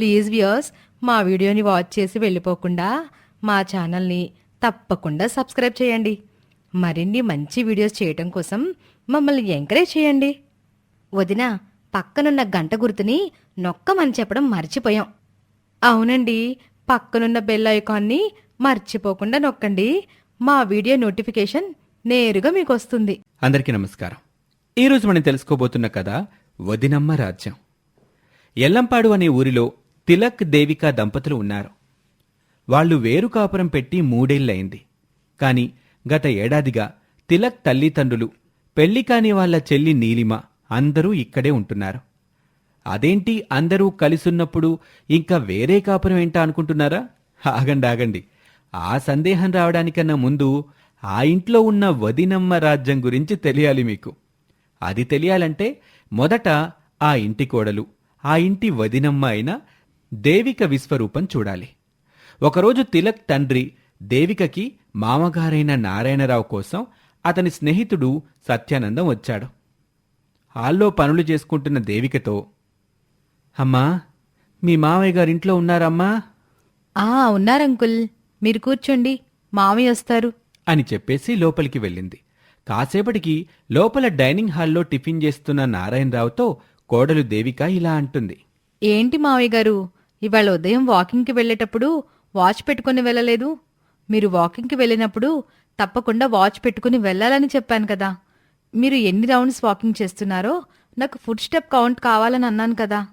Please viewers మా వీడియోని watch చేసి వెళ్ళిపోకుండా మా ఛానల్ని తప్పకుండా సబ్స్క్రైబ్ చేయండి. మరిన్ని మంచి వీడియోస్ చేయటం కోసం మమ్మల్ని ఎంకరేజ్ చేయండి. వదిన పక్కనున్న గంట గుర్తుని నొక్కమని చెప్పడం మర్చిపోయాం. అవునండి పక్కనున్న బెల్ ఐకాన్ని మర్చిపోకుండా నొక్కండి. మా వీడియో నోటిఫికేషన్ నేరుగా మీకు వస్తుంది అందరికీ నమస్కారం. ఈరోజు మనం తెలుసుకోబోతున్న కథ వదినమ్మ రాజ్యం. ఎల్లంపాడు అనే ఊరిలో తిలక్ దేవిక దంపతులు ఉన్నారు. వాళ్ళు వేరు కాపురం పెట్టి మూడేళ్ళయింది కాని గత ఏడాదిగా తిలక్ తల్లిదండ్రులు పెళ్ళి కాని వాళ్ళ చెల్లి నీలిమ అందరూ ఇక్కడే ఉంటున్నారు. అదేంటి అందరూ కలిసున్నప్పుడు ఇంకా వేరే కాపురం ఏంటా అనుకుంటున్నారా? ఆగండి ఆగండి. ఆ సందేహం రావడానికన్నా ముందు ఆ ఇంట్లో ఉన్న వదినమ్మ రాజ్యం గురించి తెలియాలి మీకు. అది తెలియాలంటే మొదట ఆ ఇంటి కోడలు ఆ ఇంటి వదినమ్మ అయిన దేవిక విశ్వరూపం చూడాలి. ఒకరోజు తిలక్ తండ్రి దేవికకి మామగారైన నారాయణరావు కోసం అతని స్నేహితుడు సత్యానందం వచ్చాడు. హాల్లో పనులు చేసుకుంటున్న దేవికతో అమ్మా మీ మామయ్య గారింట్లో ఉన్నారమ్మా? ఆ ఉన్నారంకుల్ మీరు కూర్చోండి. మామయ్య వస్తారు. అని చెప్పేసి లోపలికి వెళ్ళింది. కాసేపటికి లోపల డైనింగ్ హాల్లో టిఫిన్ చేస్తున్న నారాయణరావుతో కోడలు దేవిక ఇలా అంటుంది. ఏంటి మావయ్య గారు? ఇవాళ ఉదయం వాకింగ్కి వెళ్ళేటప్పుడు వాచ్ పెట్టుకుని వెళ్ళలేదు. మీరు వాకింగ్కి వెళ్ళినప్పుడు తప్పకుండా వాచ్ పెట్టుకుని వెళ్ళాలని చెప్పాను కదా. మీరు ఎన్ని రౌండ్స్ వాకింగ్ చేస్తున్నారో నాకు ఫుడ్ స్టెప్ కౌంట్ కావాలని అన్నాను కదా.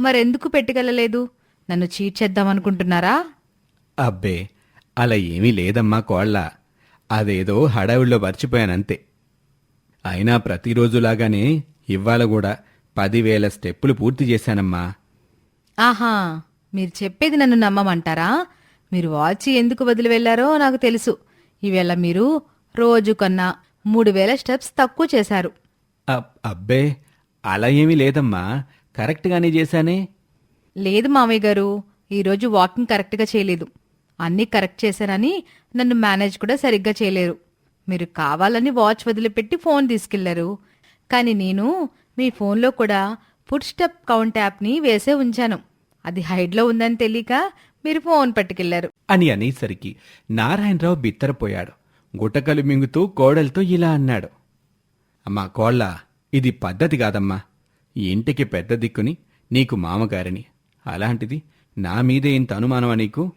మరెందుకు పెట్టుకెళ్ళలేదు నన్ను చీట్ చేద్దామనుకుంటున్నారా అబ్బే అలా ఏమీ లేదమ్మా కోళ్ళ. అదేదో హడావిడిలో మర్చిపోయానంతే. అయినా ప్రతిరోజులాగానే ఇవాళ కూడా పదివేల స్టెప్పులు పూర్తి చేశానమ్మా. ఆహా. మీరు చెప్పేది నన్ను నమ్మమంటారా? మీరు వాచ్ ఎందుకు వదిలి వెళ్ళారో నాకు తెలుసు. ఈవేళ మీరు రోజు కన్నా మూడు వేల స్టెప్స్ తక్కువ చేశారు. అబ్- అబ్బే అలా ఏమీ లేదమ్మా. కరెక్ట్గానే చేశానే. లేదు మామయ్య గారు ఈరోజు వాకింగ్ కరెక్ట్గా చేయలేదు. అన్నీ కరెక్ట్ చేశానని నన్ను మేనేజ్ కూడా సరిగ్గా చేయలేరు. మీరు కావాలని వాచ్ వదిలిపెట్టి ఫోన్ తీసుకెళ్ళారు. కానీ నేను మీ ఫోన్లో కూడా ఫుడ్ స్టెప్ కౌంట్ యాప్ని వేసే ఉంచాను. అది హైడ్లో ఉందని తెలియక మీరు ఫోన్ పట్టుకెళ్ళారు. అని అనేసరికి నారాయణరావు బిత్తరపోయాడు. గుటకలు మింగుతూ కోడలతో ఇలా అన్నాడు. అమ్మా కోళ్ళ ఇది పద్ధతి కాదమ్మా. ఇంటికి పెద్ద దిక్కుని నీకు మామగారిని. అలాంటిది నా మీదే ఇంత అనుమానమా నీకు?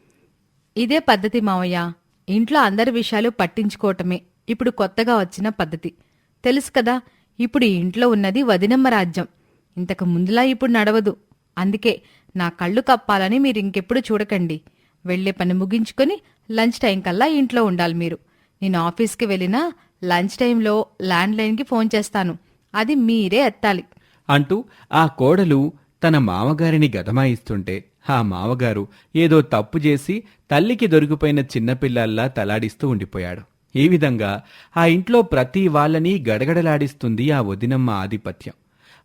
ఇదే పద్ధతి మావయ్య. ఇంట్లో అందరి విషయాలు పట్టించుకోవటమే. ఇప్పుడు కొత్తగా వచ్చిన పద్ధతి. తెలుసు కదా ఇప్పుడు ఈ ఇంట్లో ఉన్నది వదినమ్మ రాజ్యం. ఇంతకు ముందులా ఇప్పుడు నడవదు. అందుకే నా కళ్ళు కప్పాలని మీరు ఇంకెప్పుడు చూడకండి. వెళ్ళే పని ముగించుకొని లంచ్ టైం కల్లా ఇంట్లో ఉండాలి మీరు. నేను ఆఫీస్కి వెళ్ళినా లంచ్ టైంలో ల్యాండ్ లైన్కి ఫోన్ చేస్తాను. అది మీరే ఎత్తాలి. అంటూ ఆ కోడలు తన మామగారిని గదమాయిస్తుంటే ఆ మామగారు ఏదో తప్పు చేసి తల్లికి దొరికిపోయిన చిన్నపిల్లల్లా తలాడిస్తూ ఉండిపోయాడు. ఈ విధంగా ఆ ఇంట్లో ప్రతి వాళ్ళని గడగడలాడిస్తుంది ఆ వదినమ్మ ఆధిపత్యం.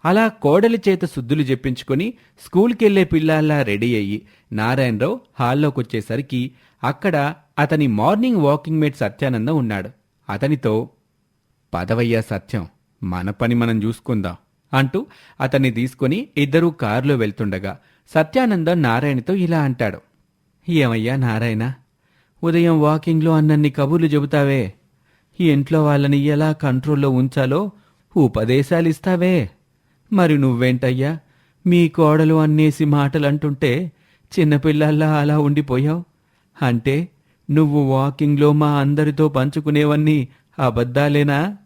అలా కోడలి చేత శుద్ధులు చెప్పించుకొని స్కూల్కెళ్ళే పిల్లల్లా రెడీ అయ్యి నారాయణరావు హాల్లోకొచ్చేసరికి అక్కడ అతని మార్నింగ్ వాకింగ్ మేట్ సత్యానందం ఉన్నాడు. అతనితో పదవయ్యా సత్యం మన పని మనం చూసుకుందాం అంటూ అతన్ని తీసుకుని ఇద్దరూ కారులో వెళ్తుండగా సత్యానందం నారాయణతో ఇలా అంటాడు. ఏమయ్యా నారాయణ ఉదయం వాకింగ్లో అన్నన్ని కబుర్లు చెబుతావే. ఈ ఇంట్లో వాళ్ళని ఎలా కంట్రోల్లో ఉంచాలో ఉపదేశాలు ఇస్తావే మరి నువ్వేంటయ్యా? మీ కోడలు అన్నేసి మాటలంటుంటే చిన్నపిల్లల్లా అలా ఉండిపోయావు? అంటే నువ్వు వాకింగ్లో మా అందరితో పంచుకునేవన్నీ అబద్ధాలేనా?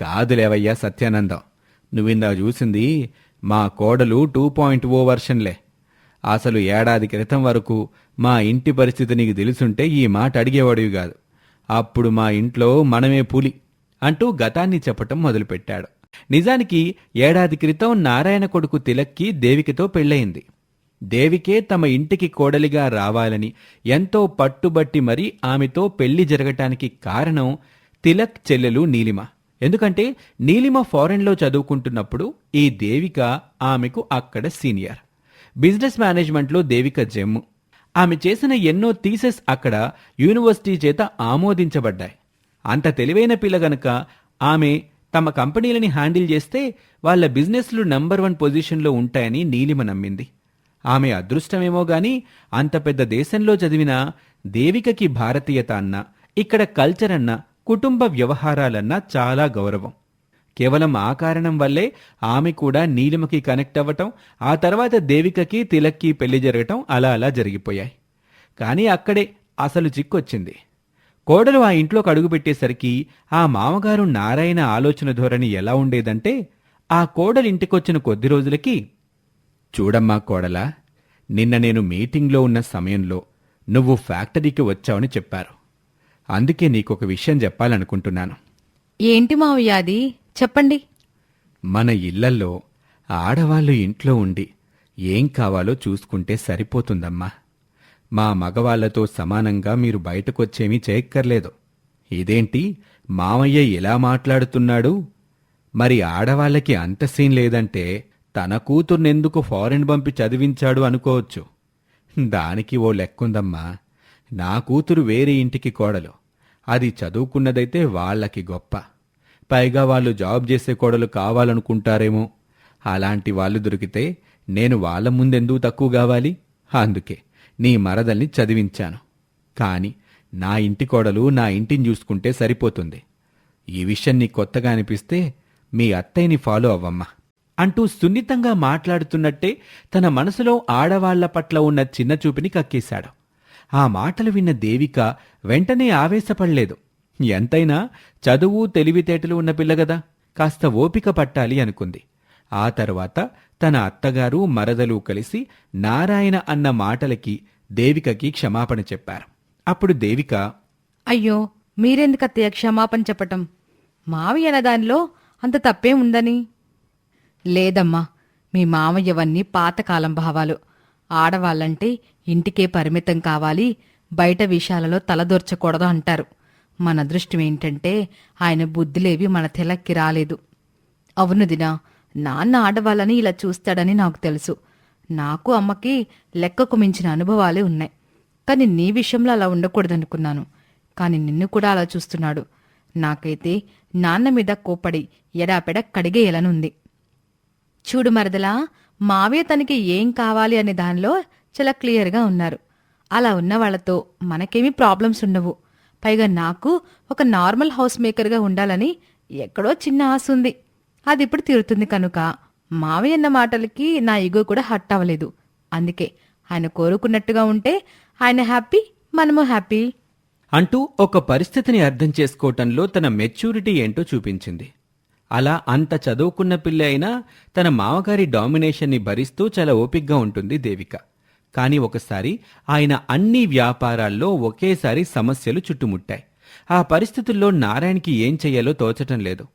కాదులేవయ్యా సత్యానందం. నువ్విందా చూసింది మా కోడలు టూ పాయింట్ ఓ వర్షన్లే. అసలు ఏడాది క్రితం వరకు మా ఇంటి పరిస్థితి నీకు తెలుసుంటే ఈ మాట అడిగేవాడివి కాదు. అప్పుడు మా ఇంట్లో మనమే పులి అంటూ గతాన్ని చెప్పటం మొదలుపెట్టాడు. నిజానికి ఏడాది క్రితం నారాయణ కొడుకు తిలక్కి దేవికతో పెళ్ళయింది. దేవికే తమ ఇంటికి కోడలిగా రావాలని ఎంతో పట్టుబట్టి మరీ ఆమెతో పెళ్ళి జరగటానికి కారణం తిలక్ చెల్లెలు నీలిమ. ఎందుకంటే నీలిమ ఫారెన్లో చదువుకుంటున్నప్పుడు ఈ దేవిక ఆమెకు అక్కడ సీనియర్. బిజినెస్ మేనేజ్మెంట్లో దేవిక జమ్ము. ఆమె చేసిన ఎన్నో థీసెస్ అక్కడ యూనివర్సిటీ చేత ఆమోదించబడ్డాయి. అంత తెలివైన పిల్ల గనుక ఆమె తమ కంపెనీలని హ్యాండిల్ చేస్తే వాళ్ళ బిజినెస్లు నంబర్ వన్ పొజిషన్లో ఉంటాయని నీలిమ నమ్మింది. ఆమె అదృష్టమేమో గాని అంత పెద్ద దేశంలో చదివిన దేవికకి భారతీయత అన్న ఇక్కడ కల్చర్ అన్న కుటుంబ వ్యవహారాలన్నా చాలా గౌరవం. కేవలం ఆ కారణం వల్లే ఆమె కూడా నీలిమకి కనెక్ట్ అవ్వటం ఆ తర్వాత దేవికకి తిలక్కి పెళ్ళి జరగటం అలా అలా జరిగిపోయాయి. కానీ అక్కడే అసలు చిక్కొచ్చింది. కోడలు ఆ ఇంట్లోకి అడుగుపెట్టేసరికి ఆ మామగారు నారాయణ ఆలోచన ధోరణి ఎలా ఉండేదంటే ఆ కోడలు ఇంటికొచ్చిన కొద్ది రోజులకి చూడమ్మా కోడలా నిన్న నేను మీటింగ్లో ఉన్న సమయంలో నువ్వు ఫ్యాక్టరీకి వచ్చావని చెప్పారు. అందుకే నీకొక విషయం చెప్పాలనుకుంటున్నాను. ఏంటి మావయ్య అది? చెప్పండి. మన ఇళ్ళల్లో ఆడవాళ్ళు ఇంట్లో ఉండి ఏం కావాలో చూసుకుంటే సరిపోతుందమ్మా. మా మగవాళ్ళతో సమానంగా మీరు బయటకొచ్చేమీ చేయక్కర్లేదు. ఇదేంటి? మామయ్య ఇలా మాట్లాడుతున్నాడు? మరి ఆడవాళ్ళకి అంత సీన్ లేదంటే తన కూతుర్నెందుకు ఫారెన్ పంపి చదివించాడు అనుకోవచ్చు. దానికి ఓ లెక్కుందమ్మా. నా కూతురు వేరే ఇంటికి కోడలు. అది చదువుకున్నదైతే వాళ్ళకి గొప్ప. పైగా వాళ్ళు జాబ్ చేసే కోడలు కావాలనుకుంటారేమో. అలాంటి వాళ్ళు దొరికితే నేను వాళ్ళ ముందెందుకు తక్కువ కావాలి? అందుకే. నీ మరదల్ని చదివించాను. కాని నా ఇంటి కోడలు నా ఇంటిని చూసుకుంటే సరిపోతుంది. ఈ విషయం నీ కొత్తగా అనిపిస్తే మీ అత్తయ్యని ఫాలో అవ్వమ్మా. అంటూ సున్నితంగా మాట్లాడుతున్నట్టే తన మనసులో ఆడవాళ్ళ పట్ల ఉన్న చిన్న చూపిని కక్కేశాడు. ఆ మాటలు విన్న దేవిక వెంటనే ఆవేశపడలేదు. ఎంతైనా చదువు తెలివితేటలు ఉన్న పిల్లగదా. కాస్త ఓపిక పట్టాలి అనుకుంది. ఆ తర్వాత తన అత్తగారు మరదలు కలిసి నారాయణ అన్న మాటలకి దేవికకి క్షమాపణ చెప్పారు. అప్పుడు దేవిక అయ్యో మీరెందుకు అత్తయ్య క్షమాపణ చెప్పటం? మావయ్య అన్న దానిలో అంత తప్పే ఉందని? లేదమ్మా మీ మామయ్యవన్నీ పాతకాలం భావాలు. ఆడవాళ్ళంటే ఇంటికే పరిమితం కావాలి బయట విషయాలలో తలదొర్చకూడదు అంటారు. మన అదృష్టం ఏంటంటే ఆయన బుద్ధిలేవి మన తెలక్కి రాలేదు. అవును దినా నాన్న ఆడవాళ్ళని ఇలా చూస్తాడని నాకు తెలుసు. నాకు అమ్మకి లెక్కకు మించిన అనుభవాలే ఉన్నాయి. కానీ నీ విషయంలో అలా ఉండకూడదనుకున్నాను. కానీ నిన్ను కూడా అలా చూస్తున్నాడు. నాకైతే నాన్న మీద కోపడి ఎడాపెడ కడిగేయలనుంది. చూడు మరదలా మావయ్య తనకి ఏం కావాలి అనే దానిలో చాలా క్లియర్గా ఉన్నారు. అలా ఉన్న వాళ్ళతో మనకేమీ ప్రాబ్లమ్స్ ఉండవు. పైగా నాకు ఒక నార్మల్ హౌస్ మేకర్గా ఉండాలని ఎక్కడో చిన్న ఆశ ఉంది. అది ఇప్పుడు తీరుతుంది కనుక. మావయ్యన్న మాటలకి నా ఇగో కూడా హట్ అవ్వలేదు. అందుకే ఆయన కోరుకున్నట్టుగా ఉంటే ఆయన హ్యాపీ మనము హ్యాపీ. అంటూ ఒక పరిస్థితిని అర్థం చేసుకోవటంలో తన మెచ్యూరిటీ ఏంటో చూపించింది. అలా అంత చదువుకున్న పిల్ల అయినా తన మామగారి డామినేషన్ని భరిస్తూ చాలా ఓపిగ్గా ఉంటుంది దేవిక. కానీ ఒకసారి ఆయన అన్ని వ్యాపారాల్లో ఒకేసారి సమస్యలు చుట్టుముట్టాయి. ఆ పరిస్థితుల్లో నారాయణకి ఏం చెయ్యాలో తోచటం లేదు.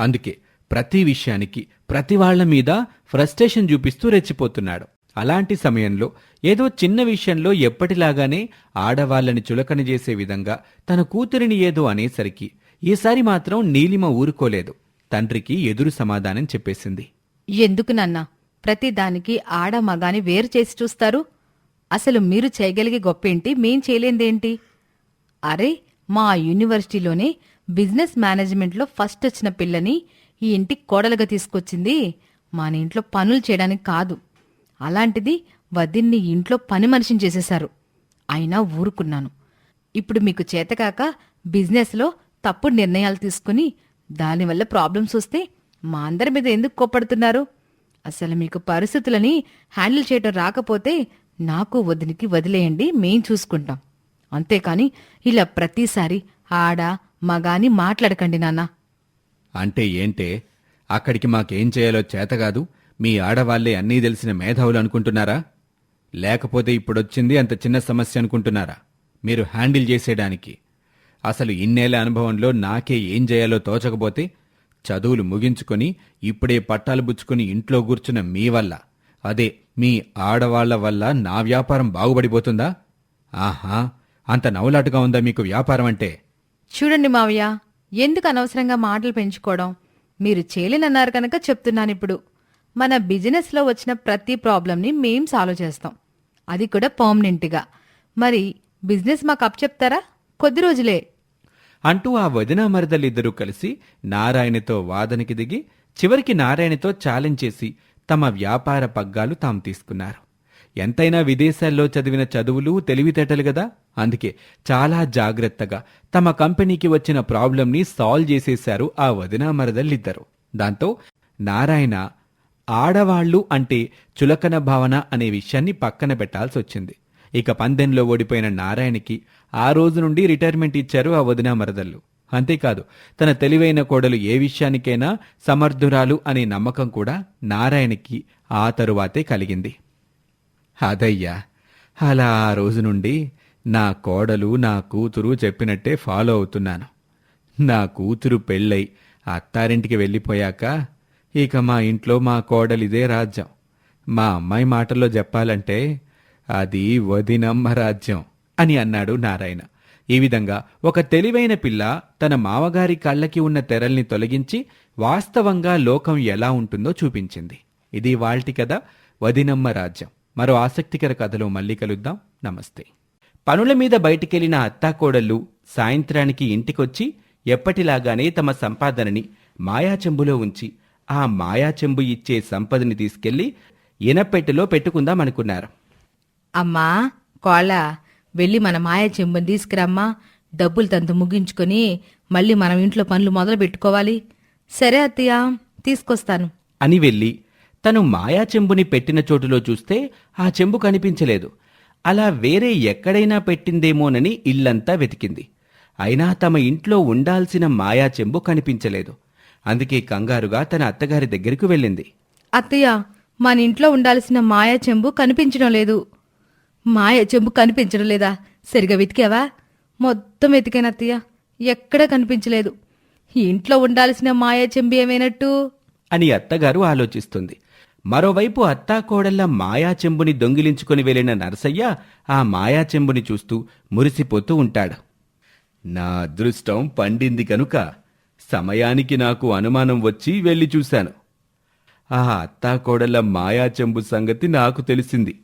అందుకే ప్రతి విషయానికి ప్రతి వాళ్ళ మీద ఫ్రస్ట్రేషన్ చూపిస్తూ రెచ్చిపోతున్నాడు. అలాంటి సమయంలో ఏదో చిన్న విషయంలో ఎప్పటిలాగానే ఆడవాళ్ళని చులకన చేసే విధంగా తన కూతురిని ఏదో అనేసరికి ఈసారి మాత్రం నీలిమ ఊరుకోలేదు. తండ్రికి ఎదురు సమాధానం చెప్పేసింది. ఎందుకు నన్నా? ప్రతిదానికి ఆడ మగాని వేరు చేసి చూస్తారు. అసలు మీరు చేయగలిగే గొప్పేంటి? మేం చేయలేందేంటి? అరే మా యూనివర్సిటీలోనే బిజినెస్ మేనేజ్మెంట్లో ఫస్ట్ వచ్చిన పిల్లని ఈ ఇంటికి కోడలుగా తీసుకొచ్చింది మన ఇంట్లో పనులు చేయడానికి కాదు. అలాంటిది వదిన్ని ఇంట్లో పని మనిషిని చేసేశారు. అయినా ఊరుకున్నాను. ఇప్పుడు మీకు చేతకాక బిజినెస్లో తప్పుడు నిర్ణయాలు తీసుకుని దానివల్ల ప్రాబ్లమ్స్ వస్తే మా అందరి మీద ఎందుకు కోప్పడుతున్నారు? అసలు మీకు పరిస్థితులని హ్యాండిల్ చేయటం రాకపోతే నాకు వదినికి వదిలేయండి మేం చూసుకుంటాం. అంతేకాని ఇలా ప్రతిసారి ఆడ మగాని మాట్లాడకండి నాన్నా. అంటే ఏంటే? అక్కడికి మాకేం చేయాలో చేతగాదు మీ ఆడవాళ్ళే అన్నీ తెలిసిన మేధావులు అనుకుంటున్నారా? లేకపోతే ఇప్పుడొచ్చింది అంత చిన్న సమస్య అనుకుంటున్నారా? మీరు హ్యాండిల్ చేసేయడానికి అసలు ఇన్నేళ్ళ అనుభవంలో నాకే ఏం చేయాలో తోచకపోతే చదువులు ముగించుకొని ఇప్పుడే పట్టాలు బుచ్చుకుని ఇంట్లో కూర్చున్న మీ వల్ల. అదే మీ ఆడవాళ్ళ వల్ల నా వ్యాపారం బాగుపడిపోతుందా? ఆహా అంత నవ్వులాటగా ఉందా మీకు వ్యాపారం అంటే? చూడండి మావయ్య ఎందుకు అనవసరంగా మాటలు పెంచుకోవడం? మీరు చేయలేనన్నారు కనుక చెప్తున్నాను ఇప్పుడు. మన బిజినెస్లో వచ్చిన ప్రతి ప్రాబ్లంని మేం సాల్వ్ చేస్తాం. అది కూడా పర్మనెంట్గా మరి బిజినెస్ మాకు అప్ చెప్తారా? కొద్ది రోజులే. అంటూ ఆ వదిన మరదలిద్దరూ కలిసి నారాయణతో వాదనకి దిగి చివరికి నారాయణతో ఛాలెంజ్ చేసి తమ వ్యాపార పగ్గాలు తాము తీసుకున్నారు. ఎంతైనా విదేశాల్లో చదివిన చదువులు తెలివితేటలు కదా అందుకే చాలా జాగ్రత్తగా తమ కంపెనీకి వచ్చిన ప్రాబ్లంని సాల్వ్ చేసేశారు ఆ వదినా మరదళ్ళిద్దరు దాంతో నారాయణ ఆడవాళ్ళు అంటే చులకన భావన అనే విషయాన్ని పక్కన పెట్టాల్సి వచ్చింది ఇక పందెంలో ఓడిపోయిన నారాయణకి ఆ రోజు నుండి రిటైర్మెంట్ ఇచ్చారు ఆ వదినా మరదళ్ళు అంతేకాదు తన తెలివైన కోడలు ఏ విషయానికైనా సమర్థురాలు అనే నమ్మకం కూడా నారాయణకి ఆ తరువాతే కలిగింది. అదయ్యా అలా ఆ రోజు నుండి నా కోడలు నా కూతురు చెప్పినట్టే ఫాలో అవుతున్నాను. నా కూతురు పెళ్ళై అత్తారింటికి వెళ్ళిపోయాక ఇక మా ఇంట్లో మా కోడలిదే రాజ్యం. మా అమ్మాయి మాటల్లో చెప్పాలంటే అది వదినమ్మ రాజ్యం అని అన్నాడు నారాయణ. ఈ విధంగా ఒక తెలివైన పిల్ల తన మామగారి కళ్ళకి ఉన్న తెరల్ని తొలగించి వాస్తవంగా లోకం ఎలా ఉంటుందో చూపించింది. ఇది వాల్టి కథ వదినమ్మ రాజ్యం. మరో ఆసక్తికర కథలో మళ్ళీ కలుద్దాం. నమస్తే. పనుల మీద బయటికెళ్ళిన అత్తాకోడళ్ళు సాయంత్రానికి ఇంటికొచ్చి ఎప్పటిలాగానే తమ సంపాదనని మాయాచెంబులో ఉంచి ఆ మాయాచెంబు ఇచ్చే సంపదని తీసుకెళ్ళి ఇనపెట్టెలో పెట్టుకుందామనుకున్నారు. అమ్మా కోళ్ళ వెళ్ళి మన మాయ చెంబుని తీసుకురమ్మా. డబ్బులు తంతు ముగించుకొని మళ్ళీ మనం ఇంట్లో పనులు మొదలు పెట్టుకోవాలి సరే అత్తయ్య తీసుకొస్తాను. అని వెళ్ళి తను మాయా చెంబుని పెట్టిన చోటులో చూస్తే ఆ చెంబు కనిపించలేదు. అలా వేరే ఎక్కడైనా పెట్టిందేమోనని ఇల్లంతా వెతికింది. అయినా తమ ఇంట్లో ఉండాల్సిన మాయా చెంబు కనిపించలేదు. అందుకే కంగారుగా తన అత్తగారి దగ్గరకు వెళ్ళింది. అత్తయ్య మన ఇంట్లో ఉండాల్సిన మాయ చెంబు కనిపించడం లేదు. మాయ చెంబు కనిపించడం లేదా? సరిగా వెతికావా? మొత్తం వెతికాను అత్తయ్య. ఎక్కడా కనిపించలేదు. ఈ ఇంట్లో ఉండాల్సిన మాయ చెంబు ఏమైనట్టు? అని అత్తగారు ఆలోచిస్తుంది. మరోవైపు అత్తాకోడళ్ళ మాయా చెంబుని దొంగిలించుకుని వెళ్ళిన నరసయ్య ఆ మాయా చెంబుని చూస్తూ మురిసిపోతూ ఉంటాడు. నా అదృష్టం పండింది కనుక సమయానికి నాకు అనుమానం వచ్చి వెళ్ళి చూశాను. ఆ అత్తాకోడళ్ళ మాయా చెంబు సంగతి నాకు తెలిసింది.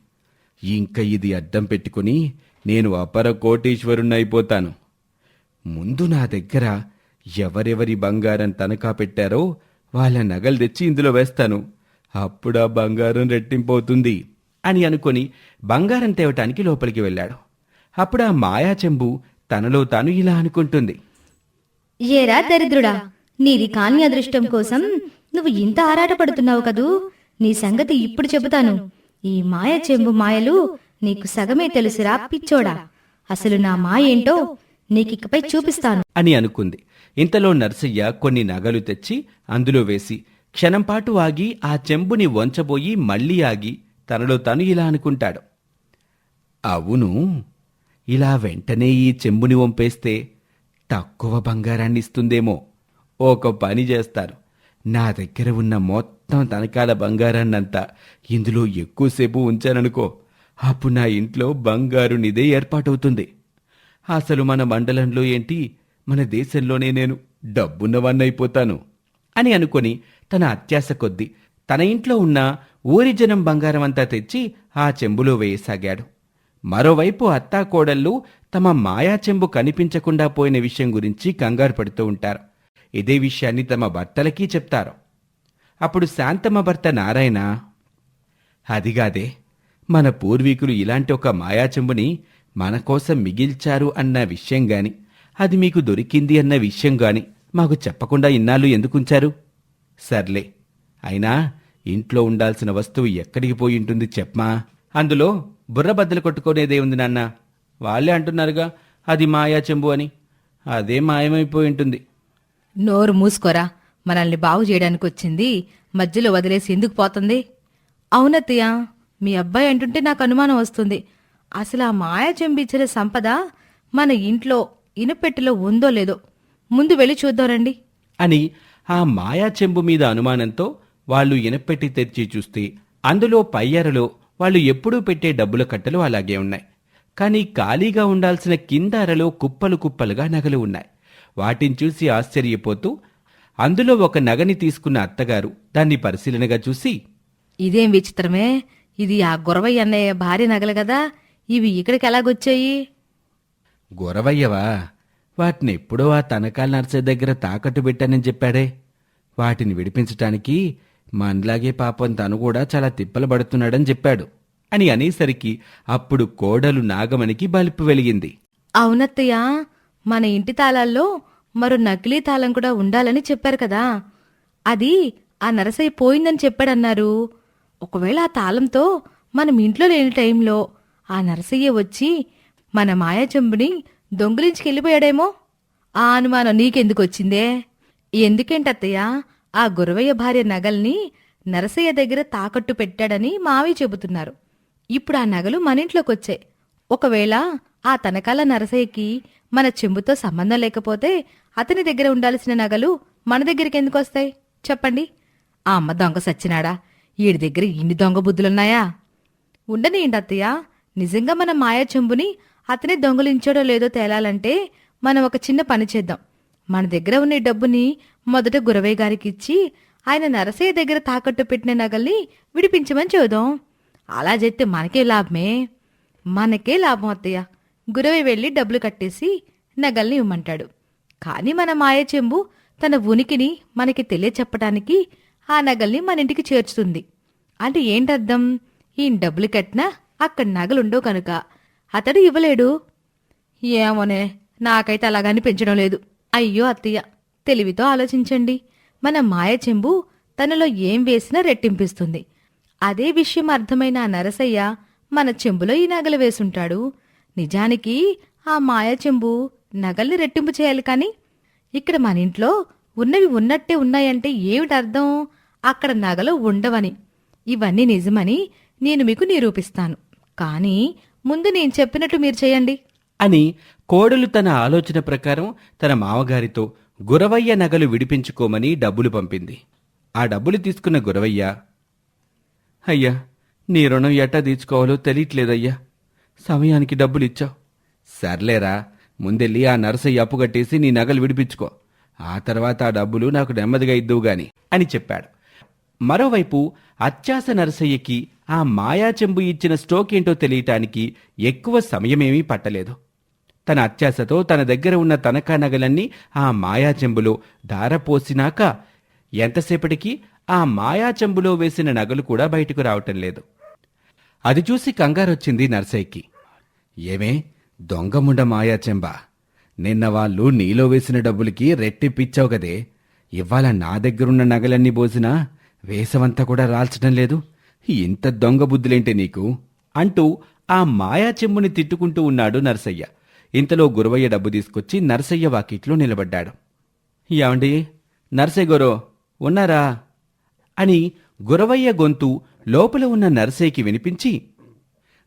ఇంక ఇది అడ్డం పెట్టుకుని నేను అపర కోటీశ్వరుణ్ణైపోతాను. ముందు నా దగ్గర ఎవరెవరి బంగారం తనఖా పెట్టారో వాళ్ళ నగలు తెచ్చి ఇందులో వేస్తాను. అప్పుడా బంగారం రెట్టింపవుతుంది అని అనుకొని బంగారం తేవటానికి లోపలికి వెళ్ళాడు. అప్పుడు ఆ మాయా చెంబు తనలో తాను ఇలా అనుకుంటుంది. ఏరా దరిద్రుడా నీది కాని అదృష్టం కోసం నువ్వు ఇంత ఆరాటపడుతున్నావు కదూ? నీ సంగతి ఇప్పుడు చెబుతాను. ఈ మాయ చెంబు మాయలు నీకు సగమే తెలుసురా పిచ్చోడా. అసలు నా మాయ ఏంటో నీకికపై చూపిస్తాను. అని అనుకుంది. ఇంతలో నర్సయ్య కొన్ని నగలు తెచ్చి అందులో వేసి క్షణంపాటు ఆగి ఆ చెంబుని వంచబోయి మళ్ళీ ఆగి తనలో తను ఇలా అనుకుంటాడు. అవును ఇలా వెంటనే ఈ చెంబుని వంపేస్తే తక్కువ బంగారాన్ని ఇస్తుందేమో ఒక పని చేస్తాను. నా దగ్గర ఉన్న మొత్తం తనకాల బంగారాన్నంతా ఇందులో ఎక్కువసేపు ఉంచాననుకో అప్పుడు నా ఇంట్లో బంగారు నిదే ఏర్పాటవుతుంది. అసలు మన మండలంలో ఏంటి? మన దేశంలోనే నేను డబ్బున్నవాన్నైపోతాను అని అనుకొని తన అత్యాశ కొద్దీ తన ఇంట్లో ఉన్న ఊరి జనం బంగారం అంతా తెచ్చి ఆ చెంబులో వేయసాగాడు. మరోవైపు అత్తా కోడళ్ళు తమ మాయా చెంబు కనిపించకుండా పోయిన విషయం గురించి కంగారు పడుతూ ఉంటారు. ఇదే విషయాన్ని తమ భర్తలకి చెప్తారు. అప్పుడు శాంతమ్మ భర్త నారాయణ అదిగాదే మన పూర్వీకులు ఇలాంటి ఒక మాయాచెంబుని మన కోసం మిగిల్చారు అన్న విషయం గాని అది మీకు దొరికింది అన్న విషయం గాని మాకు చెప్పకుండా ఇన్నాళ్ళు ఎందుకుంచారు? సర్లే. అయినా ఇంట్లో ఉండాల్సిన వస్తువు ఎక్కడికి పోయి ఉంటుంది చెప్పమా? అందులో బుర్ర బద్దలు కొట్టుకునేదే ఉంది నాన్న. వాళ్ళే అంటున్నారుగా అది మాయా చెంబు అని. అదే మాయమైపోయి ఉంటుంది. నోరు మూసుకోరా. మనల్ని బాగు చేయడానికి వచ్చింది మధ్యలో వదిలేసి ఎందుకు పోతుంది? అవునత్తయ్య మీ అబ్బాయి అంటుంటే నాకు అనుమానం వస్తుంది. అసలు ఆ మాయా చెంబు ఇచ్చిన సంపద మన ఇంట్లో ఇనపెట్టెలో ఉందో లేదో. ముందు వెళ్ళి చూద్దారండి అని ఆ మాయా చెంబు మీద అనుమానంతో వాళ్ళు ఇనపెట్టి తెరిచి చూస్తే అందులో పయ్యరలో వాళ్ళు ఎప్పుడూ పెట్టే డబ్బుల కట్టలు అలాగే ఉన్నాయి. కానీ ఖాళీగా ఉండాల్సిన కింద అరలో కుప్పలు కుప్పలుగా నగలు ఉన్నాయి. వాటిని చూసి ఆశ్చర్యపోతూ అందులో ఒక నగని తీసుకున్న అత్తగారు దాన్ని పరిశీలనగా చూసి ఇదేం విచిత్రమే? ఇది ఆ గురవయ్య అన్నయ్య భార్య నగలు కదా. ఇవి ఇక్కడికి ఎలాగొచ్చాయి? గొరవయ్యవా? వాటిని ఎప్పుడో ఆ తనకాల నర్సే దగ్గర తాకట్టు పెట్టానని చెప్పాడే. వాటిని విడిపించటానికి మనలాగే పాపం తను కూడా చాలా తిప్పలు పడుతున్నాడని చెప్పాడు. అని అనేసరికి అప్పుడు కోడలు నాగమణికి బలుపు వెలిగింది. అవునత్తయ్య మన ఇంటి తాళాల్లో మరో నకిలీ తాళం కూడా ఉండాలని చెప్పారు కదా. అది ఆ నరసయ్య పోయిందని చెప్పాడన్నారు. ఒకవేళ ఆ తాళంతో మనం ఇంట్లో లేని టైంలో ఆ నరసయ్య వచ్చి మన మాయాచంబుని చెంబుని దొంగిలించుకెళ్ళిపోయాడేమో? ఆ అనుమానం నీకెందుకు వచ్చిందే ఎందుకేంటత్తయ్య? ఆ గురవయ్య భార్య నగల్ని నరసయ్య దగ్గర తాకట్టు పెట్టాడని మావి చెబుతున్నారు. ఇప్పుడు ఆ నగలు మన ఇంట్లోకి వచ్చాయి ఒకవేళ ఆ తనకాల నరసయ్యకి మన చెంబుతో సంబంధం లేకపోతే అతని దగ్గర ఉండాల్సిన నగలు మన దగ్గరికి ఎందుకు వస్తాయి చెప్పండి. ఆ అమ్మ దొంగ సచ్చినాడా? ఈడి దగ్గర ఇన్ని దొంగ బుద్ధులున్నాయా? ఉండనియండి అత్తయ్య నిజంగా మన మాయా చెంబుని అతనే దొంగలించాడో లేదో తేలాలంటే మనం ఒక చిన్న పని చేద్దాం. మన దగ్గర ఉన్న డబ్బుని మొదట గురవయ్య గారికి ఇచ్చి ఆయన నరసయ్య దగ్గర తాకట్టు పెట్టిన నగల్ని విడిపించమని చూద్దాం అలా చేస్తే మనకే లాభమే. మనకే లాభం అత్తయ్య. గురవయ్య వెళ్ళి డబ్బులు కట్టేసి నగల్ని ఇవ్వమంటాడు. కానీ మన మాయ చెంబు తన ఉనికిని మనకి తెలియచెప్పటానికి ఆ నగల్ని మన ఇంటికి చేర్చుతుంది. అంటే ఏంటర్థం? ఈ డబ్బులు కట్టినా అక్కడ నగలుండవు కనుక. అతడు ఇవ్వలేడు. ఏమోనే నాకైతే అలాగని అనిపించడం లేదు. అయ్యో అత్తయ్య తెలివితో ఆలోచించండి. మన మాయ చెంబు తనలో ఏం వేసినా రెట్టింపిస్తుంది. అదే విషయం అర్థమైన నరసయ్య మన చెంబులో ఈ నగలు వేసుంటాడు. నిజానికి ఆ మాయ చెంబు నగల్ని రెట్టింపు చేయాలి కానీ ఇక్కడ మన ఇంట్లో ఉన్నవి ఉన్నట్టే ఉన్నాయంటే ఏమిటి అర్థం అక్కడ నగలు ఉండవని. ఇవన్నీ నిజమని నేను మీకు నిరూపిస్తాను. కానీ ముందు నేను చెప్పినట్టు మీరు చేయండి. అని కోడలు తన ఆలోచన ప్రకారం తన మామగారితో గురవయ్య నగలు విడిపించుకోమని డబ్బులు పంపింది. ఆ డబ్బులు తీసుకున్న గురవయ్య అయ్యా నీ రుణం ఎట్టా తీర్చుకోవాలో తెలియట్లేదయ్యా. సమయానికి డబ్బులు ఇచ్చావు. సర్లేరా ముందెళ్ళి ఆ నరసయ్య అప్పు కట్టేసి నీ నగలు విడిపించుకో. ఆ తర్వాత ఆ డబ్బులు నాకు నెమ్మదిగా ఇద్దువు గాని అని చెప్పాడు. మరోవైపు అత్యాస నరసయ్యకి ఆ మాయా చెంబు ఇచ్చిన స్టోక్ ఏంటో తెలియటానికి ఎక్కువ సమయమేమీ పట్టలేదు. తన అత్యాశతో తన దగ్గర ఉన్న తనఖా నగలన్నీ ఆ మాయా చెంబులో ధారపోసినాక ఎంతసేపటికి ఆ మాయా చెంబులో వేసిన నగలు కూడా బయటకు రావటం లేదు. అది చూసి కంగారొచ్చింది నర్సయ్యకి. ఏమే దొంగముండ మాయాచెంబ నిన్న వాళ్ళు నీలో వేసిన డబ్బులకి రెట్టిప్పిచ్చావు కదే. ఇవాళ నా దగ్గరున్న నగలన్నీ పోసినా వేసవంతా కూడా రాల్చడం లేదు. ఇంత దొంగ బుద్ధులేంటే నీకు? అంటూ ఆ మాయా చెంబుని తిట్టుకుంటూ ఉన్నాడు నరసయ్య. ఇంతలో గురవయ్య డబ్బు తీసుకొచ్చి నరసయ్య వాకిట్లో నిలబడ్డాడు. ఏమండి? నరసయ్య గొరో ఉన్నారా? అని గురవయ్య గొంతు లోపల ఉన్న నరసయ్యకి వినిపించి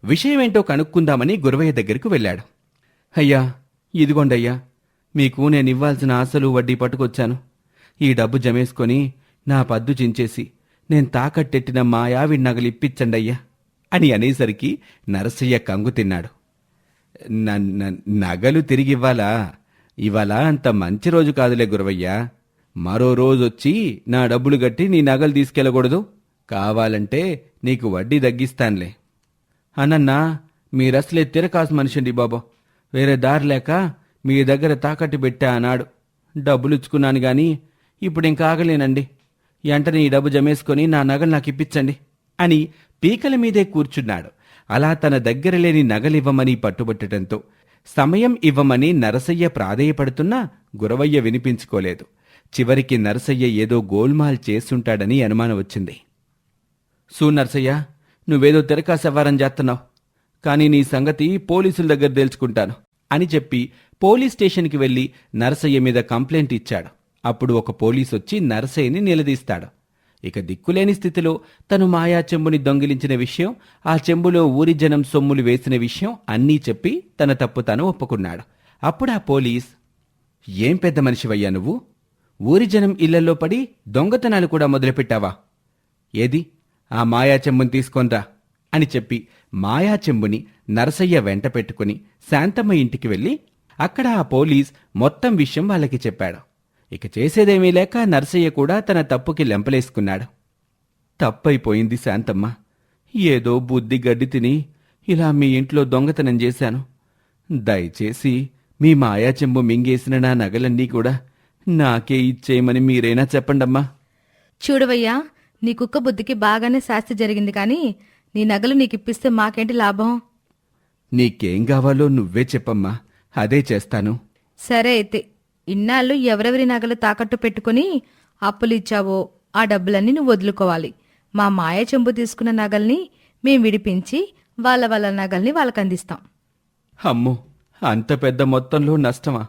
విషయమేంటో కనుక్కుందామని గురవయ్య దగ్గరకు వెళ్ళాడు. అయ్యా ఇదిగోండయ్యా మీకు నేను ఇవ్వాల్సిన ఆశలు వడ్డీ పట్టుకొచ్చాను. ఈ డబ్బు జమేసుకొని నా పద్దు చించేసి నేను తాకట్టెట్టిన మా యావి నగలు ఇప్పించండయ్యా అని అనేసరికి నరసయ్య కంగు తిన్నాడు. న- నగలు తిరిగివ్వాలా ఇవాళ అంత మంచి రోజు కాదులే గురవయ్యా. మరో రోజొచ్చి నా డబ్బులు కట్టి నీ నగలు తీసుకెళ్ళకూడదు. కావాలంటే నీకు వడ్డీ తగ్గిస్తానులే. అనన్నా మీరసలే తిరకాసు మనిషండి బాబు. వేరే దారి లేక మీ దగ్గర తాకట్టు పెట్టా అన్నాడు. డబ్బులు ఇచ్చుకున్నాను గాని ఇప్పుడు ఇంకా ఆగలేనండి. వెంటనే ఈ డబ్బు జమేసుకొని నా నగలు నాకు ఇప్పించండి అని పీకల మీదే కూర్చున్నాడు. అలా తన దగ్గర లేని నగలివ్వమని పట్టుబట్టడంతో సమయం ఇవ్వమని నరసయ్య ప్రాధేయపడుతున్నా గురవయ్య వినిపించుకోలేదు. చివరికి నరసయ్య ఏదో గోల్మాల్ చేస్తుంటాడని అనుమానం వచ్చింది. సూ నరసయ్య నువ్వేదో తెరకా సవారం చేస్తున్నావు కానీ నీ సంగతి పోలీసుల దగ్గర తెలుసుకుంటాను అని చెప్పి పోలీస్ స్టేషన్కి వెళ్ళి నరసయ్య మీద కంప్లైంట్ ఇచ్చాడు. అప్పుడు ఒక పోలీస్ వచ్చి నరసయ్యని నిలదీస్తాడు. ఇక దిక్కులేని స్థితిలో తను మాయా చెంబుని దొంగిలించిన విషయం ఆ చెంబులో ఊరి జనం సొమ్ములు వేసిన విషయం అన్నీ చెప్పి తన తప్పు తాను ఒప్పుకున్నాడు. అప్పుడు ఆ పోలీస్ ఏం పెద్ద మనిషివయ్యా నువ్వు? ఊరి జనం ఇళ్ళలో పడి దొంగతనాలు కూడా మొదలుపెట్టావా? ఏది? ఆ మాయా చెంబుని తీసుకొన్రా అని చెప్పి మాయా చెంబుని నరసయ్య వెంట పెట్టుకుని శాంతమ్మ ఇంటికి వెళ్ళి అక్కడ ఆ పోలీస్ మొత్తం విషయం వాళ్ళకి చెప్పాడు. ఇక చేసేదేమీ లేక నరసయ్య కూడా తన తప్పుకి లెంపలేసుకున్నాడు. తప్పైపోయింది శాంతమ్మ. ఏదో బుద్ధి గడ్డి తిని ఇలా మీ ఇంట్లో దొంగతనం చేశాను. దయచేసి మీ మాయా చెంబు మింగేసిన నా నగలన్నీ కూడా నాకే ఇచ్చేయమని మీరైనా చెప్పండమ్మా. చూడవయ్యా నీ కుక్క బుద్ధికి బాగానే శాస్తి జరిగింది కానీ నీ నగలు నీకు ఇప్పిస్తే మాకేంటి లాభం? నీకేం కావాలో నువ్వే చెప్పమ్మా. అదే చేస్తాను. సరే అయితే. ఇన్నాళ్ళు ఎవరెవరి నగలు తాకట్టు పెట్టుకుని అప్పులు ఇచ్చావో ఆ డబ్బులన్నీ నువ్వు వదులుకోవాలి. మా మాయ చెంబు తీసుకున్న నగల్ని మేం విడిపించి వాళ్ళ వాళ్ళ నగల్ని వాళ్ళకి అందిస్తాం. అమ్మో అంత పెద్ద మొత్తంలో నష్టమా?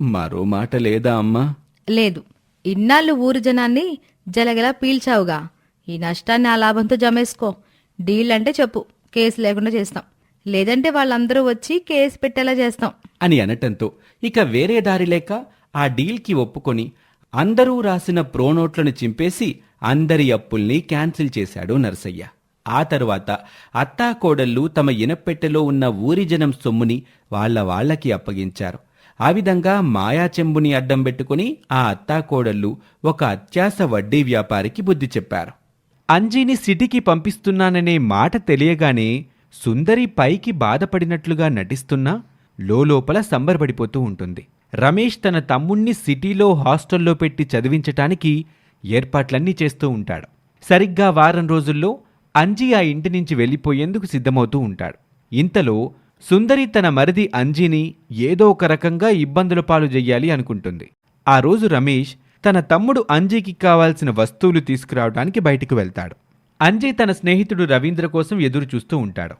మరో మాట లేదా అమ్మా? లేదు. ఇన్నాళ్ళు ఊరు జనాన్ని జలగలా పీల్చావుగా. ఈ నష్టాన్ని ఆ లాభంతో జమేసుకో. డీల్ అంటే చెప్పు. కేసు లేకుండా చేస్తాం. లేదంటే వాళ్ళందరూ వచ్చి కేసు పెట్టేలా చేస్తాం. అని అనటంతో ఇక వేరే దారి లేక ఆ డీల్కి ఒప్పుకొని అందరూ రాసిన ప్రోనోట్లను చింపేసి అందరి అప్పుల్ని క్యాన్సిల్ చేశాడు నరసయ్య. ఆ తరువాత అత్తాకోడళ్ళు తమ ఇనపెట్టెలో ఉన్న ఊరి జనం సొమ్ముని వాళ్ళ వాళ్ళకి అప్పగించారు. ఆ విధంగా మాయా చెంబుని అడ్డం పెట్టుకుని ఆ అత్తాకోడళ్ళు ఒక అత్యాస వడ్డీ వ్యాపారికి బుద్ధి చెప్పారు. అంజీని సిటీకి పంపిస్తున్నాననే మాట తెలియగానే సుందరి పైకి బాధపడినట్లుగా నటిస్తున్నా లోలోపల సంబరపడిపోతూ ఉంటుంది. రమేష్ తన తమ్ముణ్ణి సిటీలో హాస్టల్లో పెట్టి చదివించటానికి ఏర్పాట్లన్నీ చేస్తూ ఉంటాడు. సరిగ్గా వారం రోజుల్లో అంజీ ఆ ఇంటి నుంచి వెళ్ళిపోయేందుకు సిద్ధమవుతూ ఉంటాడు. ఇంతలో సుందరి తన మరిది అంజీని ఏదో ఒక రకంగా ఇబ్బందుల పాలు చెయ్యాలి అనుకుంటుంది. ఆ రోజు రమేష్ తన తమ్ముడు అంజీకి కావాల్సిన వస్తువులు తీసుకురావడానికి బయటికి వెళ్తాడు. అంజీ తన స్నేహితుడు రవీంద్ర కోసం ఎదురు చూస్తూ ఉంటాడు.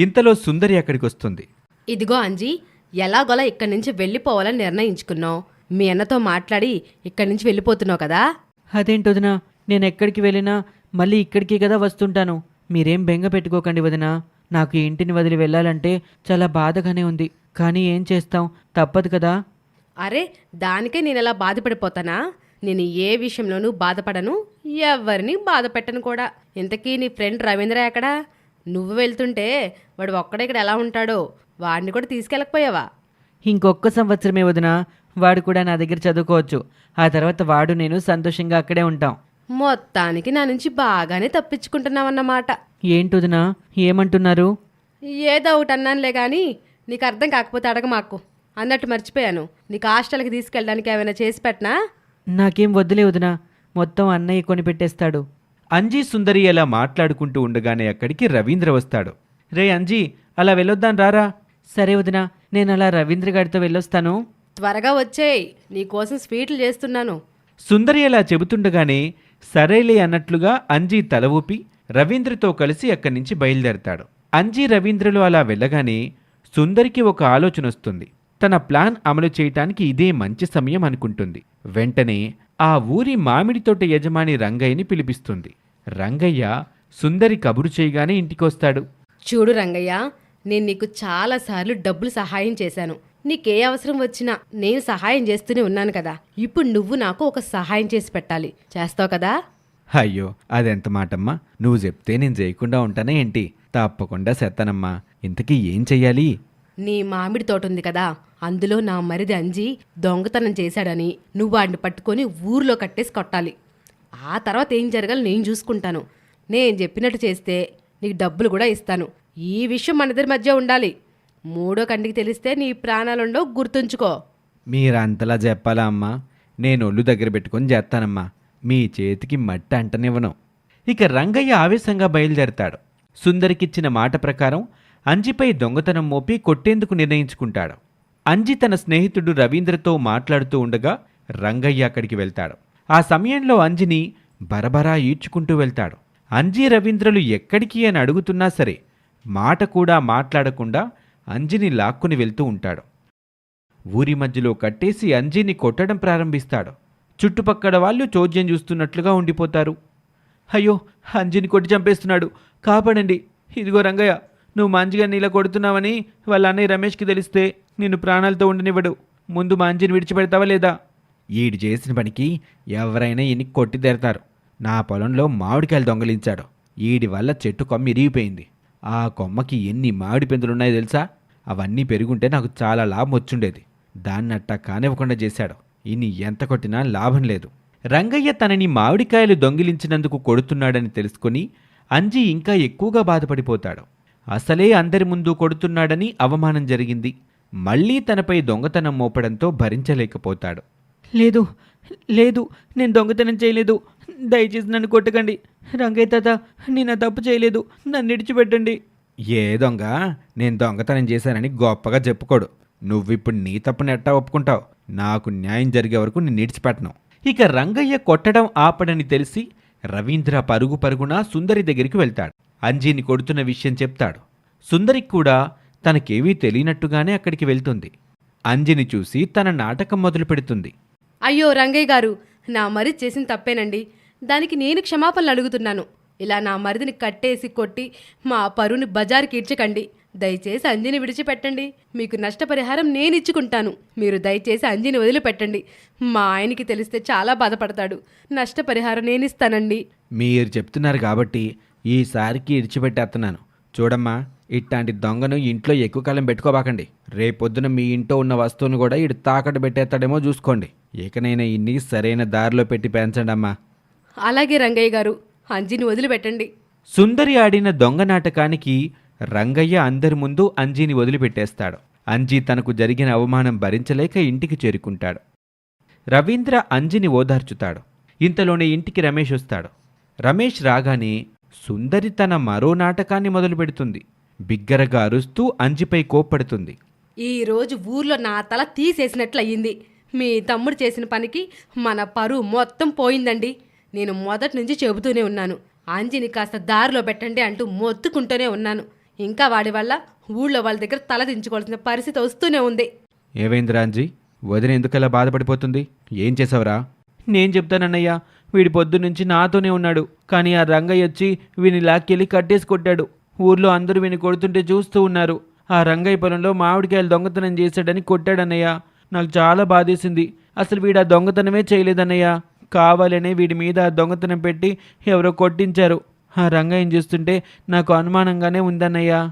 ఇంతలో సుందరి అక్కడికి వస్తుంది ఇదిగో అంజీ ఎలాగోలా ఇక్కడి నుంచి వెళ్ళిపోవాలని నిర్ణయించుకున్నావు. మీ అన్నతో మాట్లాడి ఇక్కడి నుంచి వెళ్ళిపోతున్నావు కదా? అదేంటొదినా నేను ఎక్కడికి వెళ్ళినా మళ్ళీ ఇక్కడికి కదా వస్తుంటాను. మీరేం బెంగ పెట్టుకోకండి వదినా. నాకు ఈ ఇంటిని వదిలి వెళ్ళాలంటే చాలా బాధగానే ఉంది. కానీ ఏం చేస్తాం? తప్పదు కదా? అరే దానికే నేను ఎలా బాధపడిపోతానా? నేను ఏ విషయంలోనూ బాధపడను ఎవరిని బాధ పెట్టను కూడా. ఇంతకీ నీ ఫ్రెండ్ రవీంద్ర ఎక్కడా? నువ్వు వెళ్తుంటే వాడు ఒక్కడే ఇక్కడ ఎలా ఉంటాడో? వాడిని కూడా తీసుకెళ్ళకపోయావా? ఇంకొక్క సంవత్సరమే వదినా వాడు కూడా నా దగ్గర చదువుకోవచ్చు. ఆ తర్వాత వాడు నేను సంతోషంగా అక్కడే ఉంటాం. మొత్తానికి నా నుంచి బాగానే తప్పించుకుంటున్నావన్నమాట. ఏంటొదినా ఏమంటున్నారు? ఏదో ఒకటి అన్నానులే కానీ నీకు అర్థం కాకపోతే అడగ మాకు అన్నట్టు మర్చిపోయాను. నీకు హాస్టల్కి తీసుకెళ్ళడానికి ఏమైనా చేసి పెట్టనా? నాకేం వద్దులే వదినా మొత్తం అన్నయ్య కొని పెట్టేస్తాడు అంజీ సుందరి అలా మాట్లాడుకుంటూ ఉండగానే అక్కడికి రవీంద్ర వస్తాడు. రే అంజీ అలా వెళ్ళొద్దాం రారా? సరే వదినా నేను అలా రవీంద్ర గారితో వెళ్ళొస్తాను. త్వరగా వచ్చేయ్ నీకోసం స్వీట్లు చేస్తున్నాను. సుందరి అలా చెబుతుండగానే సరేలే అన్నట్లుగా అంజీ తల ఊపి రవీంద్రతో కలిసి అక్కడి నుంచి బయలుదేరతాడు. అంజీ రవీంద్రలు అలా వెళ్ళగానే సుందరికి ఒక ఆలోచన వస్తుంది. తన ప్లాన్ అమలు చేయటానికి ఇదే మంచి సమయం అనుకుంటుంది. వెంటనే ఆ ఊరి మామిడి తోట యజమాని రంగయ్యని పిలిపిస్తుంది. రంగయ్య సుందరి కబురు చేయగానే ఇంటికొస్తాడు. చూడు రంగయ్య నేను నీకు చాలాసార్లు డబ్బులు సహాయం చేశాను. నీకే అవసరం వచ్చినా నేను సహాయం చేస్తూనే ఉన్నాను కదా. ఇప్పుడు నువ్వు నాకు ఒక సహాయం చేసి పెట్టాలి. చేస్తావు కదా? అయ్యో అదెంత మాటమ్మా? నువ్వు చెప్తే నేను చేయకుండా ఉంటానే ఏంటి? తప్పకుండా సెత్తానమ్మా ఇంతకీ ఏం చెయ్యాలి? నీ మామిడి తోట ఉంది కదా. అందులో నా మరిది అంజి దొంగతనం చేశాడని నువ్వు వాడిని పట్టుకొని ఊర్లో కట్టేసి కొట్టాలి. ఆ తర్వాత ఏం జరగాలి నేను చూసుకుంటాను. నేను చెప్పినట్టు చేస్తే నీకు డబ్బులు కూడా ఇస్తాను. ఈ విషయం మనిద్దరి మధ్య ఉండాలి. మూడో కంటికి తెలిస్తే నీ ప్రాణాలుండో గుర్తుంచుకో. మీరంతలా చెప్పాలా అమ్మా? నేను ఒళ్ళు దగ్గర పెట్టుకొని చేస్తానమ్మా. మీ చేతికి మట్టి అంటనివ్వను. ఇక రంగయ్య ఆవేశంగా బయలుదేరతాడు. సుందరికిచ్చిన మాట ప్రకారం అంజిపై దొంగతనం మోపి కొట్టేందుకు నిర్ణయించుకుంటాడు. అంజి తన స్నేహితుడు రవీంద్రతో మాట్లాడుతూ ఉండగా రంగయ్య అక్కడికి వెళ్తాడు. ఆ సమయంలో అంజిని బరబరా ఈడ్చుకుంటూ వెళ్తాడు. అంజీ రవీంద్రలు ఎక్కడికి అని అడుగుతున్నా సరే మాట కూడా మాట్లాడకుండా అంజిని లాక్కుని వెళ్తూ ఉంటాడు. ఊరి మధ్యలో కట్టేసి అంజిని కొట్టడం ప్రారంభిస్తాడు. చుట్టుపక్కల వాళ్ళు చోద్యం చూస్తున్నట్లుగా ఉండిపోతారు. అయ్యో అంజిని కొట్టి చంపేస్తున్నాడు. కాపాడండి. ఇదిగో రంగయ్య నువ్వు మంచిగా నీళ్ళ కొడుతున్నావని వాళ్ళ అన్నయ్య రమేష్కి తెలిస్తే నిన్ను ప్రాణాలతో ఉండనివ్వడు. ముందు మా అంజిని విడిచిపెడతావా లేదా? ఈడు చేసిన పనికి ఎవరైనా ఈయన్ని కొట్టి తెరతారు. నా పొలంలో మామిడికాయలు దొంగలించాడు. ఈడి వల్ల చెట్టు కొమ్మ ఇరిగిపోయింది. ఆ కొమ్మకి ఎన్ని మామిడి పెందులున్నాయో తెలుసా? అవన్నీ పెరుగుంటే నాకు చాలా లాభం వచ్చుండేది. దాన్నట్టా కానివ్వకుండా చేశాడు. ఇన్ని ఎంత కొట్టినా లాభం లేదు. రంగయ్య తనని మామిడికాయలు దొంగిలించినందుకు కొడుతున్నాడని తెలుసుకొని అంజి ఇంకా ఎక్కువగా బాధపడిపోతాడు. అసలే అందరి ముందు కొడుతున్నాడని అవమానం జరిగింది. మళ్ళీ తనపై దొంగతనం మోపడంతో భరించలేకపోతాడు. లేదు లేదు నేను దొంగతనం చేయలేదు. దయచేసి నన్ను కొట్టకండి. రంగయ్య తాత నేను తప్పు చేయలేదు. నన్ను విడిచిపెట్టండి ఏ దొంగ? నేను దొంగతనం చేశానని గొప్పగా చెప్పుకోడు. నువ్విప్పుడు నీ తప్పుని ఎట్టా ఒప్పుకుంటావు? నాకు న్యాయం జరిగే వరకు నేను ఇడిచిపెట్టను. ఇక రంగయ్య కొట్టడం ఆపడని తెలిసి రవీంద్ర పరుగు పరుగున సుందరి దగ్గరికి వెళ్తాడు. అంజీని కొడుతున్న విషయం చెప్తాడు. సుందరికి కూడా తనకేమీ తెలియనట్టుగానే అక్కడికి వెళ్తుంది. అంజిని చూసి తన నాటకం మొదలు పెడుతుంది అయ్యో రంగయ్య గారు నా మరిది చేసిన తప్పేనండి. దానికి నేను క్షమాపణలు అడుగుతున్నాను. ఇలా నా మరిదిని కట్టేసి కొట్టి మా పరుని బజారుకి ఇడ్చకండి దయచేసి అంజిని విడిచిపెట్టండి. మీకు నష్టపరిహారం నేను ఇచ్చుకుంటాను. మీరు దయచేసి అంజిని వదిలిపెట్టండి. మా ఆయనకి తెలిస్తే చాలా బాధపడతాడు. నష్టపరిహారం నేను ఇస్తానండి. మీరు చెప్తున్నారు కాబట్టి ఈసారికి ఇడిచిపెట్టేస్తున్నాను. చూడమ్మా ఇట్లాంటి దొంగను ఇంట్లో ఎక్కువ కాలం పెట్టుకోబాకండి. రేపొద్దున మీ ఇంట్లో ఉన్న వస్తువును కూడా ఇటు తాకట్టు పెట్టేస్తాడేమో చూసుకోండి. ఇకనైనా ఇన్ని సరైన దారిలో పెట్టి పెంచండి అమ్మా అలాగే రంగయ్య గారు అంజిని వదిలిపెట్టండి. సుందరి ఆడిన దొంగ నాటకానికి రంగయ్య అందరి ముందు అంజీని వదిలిపెట్టేస్తాడు. అంజీ తనకు జరిగిన అవమానం భరించలేక ఇంటికి చేరుకుంటాడు. రవీంద్ర అంజిని ఓదార్చుతాడు. ఇంతలోనే ఇంటికి రమేష్ వస్తాడు. రమేష్ రాగానే సుందరి తన మరో నాటకాన్ని మొదలుపెడుతుంది. బిగ్గరగా అరుస్తూ అంజిపై కోప్పడుతుంది. ఈ రోజు ఊర్లో నా తల తీసేసినట్లు అయ్యింది మీ తమ్ముడు చేసిన పనికి మన పరువు మొత్తం పోయిందండి. నేను మొదటి నుంచి చెబుతూనే ఉన్నాను. అంజిని కాస్త దారిలో పెట్టండి అంటూ మొత్తుకుంటూనే ఉన్నాను. ఇంకా వాడి వల్ల ఊళ్ళో వాళ్ళ దగ్గర తల దించుకోవాల్సిన పరిస్థితి వస్తూనే ఉంది. ఏవైందిరా అంజీ వదిన ఎందుకలా బాధపడిపోతుంది? ఏం చేసావురా? నేను చెప్తానన్నయ్య వీడి పొద్దున్నుంచి నాతోనే ఉన్నాడు. కానీ ఆ రంగయ్య వచ్చి వీని లాక్కెళ్ళి కట్టేసి కొట్టాడు. ఊర్లో అందరూ వీని కొడుతుంటే చూస్తూ ఉన్నారు. ఆ రంగయ్య పొలంలో మామిడికాయలు దొంగతనం చేశాడని కొట్టాడన్నయ్య. నాకు చాలా బాధేసింది. అసలు వీడు ఆ దొంగతనమే చేయలేదన్నయ్య. కావాలనే వీడి మీద దొంగతనం పెట్టి ఎవరో కొట్టించారు. ఆ రంగయ్యని చూస్తుంటే నాకు అనుమానంగానే ఉందన్నయ్య.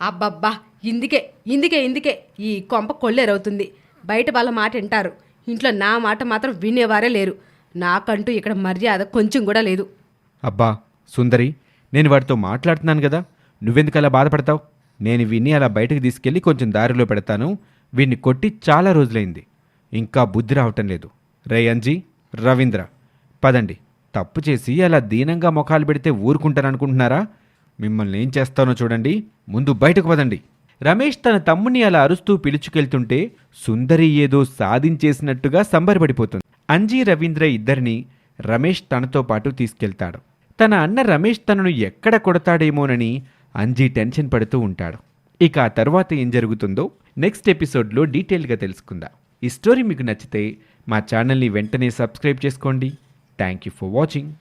అబ్బబ్బా ఇందుకే ఇందుకే ఇందుకే. ఈ కొంప కొల్లేరవుతుంది. బయట వాళ్ళ మాట వింటారు. ఇంట్లో నా మాట మాత్రం వినేవారే లేరు. నాకంటూ ఇక్కడ మర్యాద కొంచెం కూడా లేదు. అబ్బా సుందరి నేను వాడితో మాట్లాడుతున్నాను కదా. నువ్వెందుకు అలా బాధపడతావు? నేను విన్ని అలా బయటకు తీసుకెళ్ళి కొంచెం దారిలో పెడతాను. వీన్ని కొట్టి చాలా రోజులైంది. ఇంకా బుద్ధి రావటం లేదు. రే అంజీ రవీంద్ర పదండి. తప్పు చేసి అలా దీనంగా ముఖాలు పెడితే ఊరుకుంటారనుకుంటున్నారా? మిమ్మల్ని ఏం చేస్తానో చూడండి. ముందు బయటకు పదండి. రమేష్ తన తమ్ముని అలా అరుస్తూ పిలుచుకెళ్తుంటే సుందరి ఏదో సాధించేసినట్టుగా సంబరపడిపోతుంది. అంజీ రవీంద్ర ఇద్దరిని రమేష్ తనతో పాటు తీసుకెళ్తాడు. తన అన్న రమేష్ తనను ఎక్కడ కొడతాడేమోనని అంజీ టెన్షన్ పడుతూ ఉంటాడు. ఇక ఆ తర్వాత ఏం జరుగుతుందో నెక్స్ట్ ఎపిసోడ్లో డీటెయిల్గా తెలుసుకుందాం. ఈ స్టోరీ మీకు నచ్చితే మా ఛానల్ని వెంటనే సబ్స్క్రైబ్ చేసుకోండి. Thank you for watching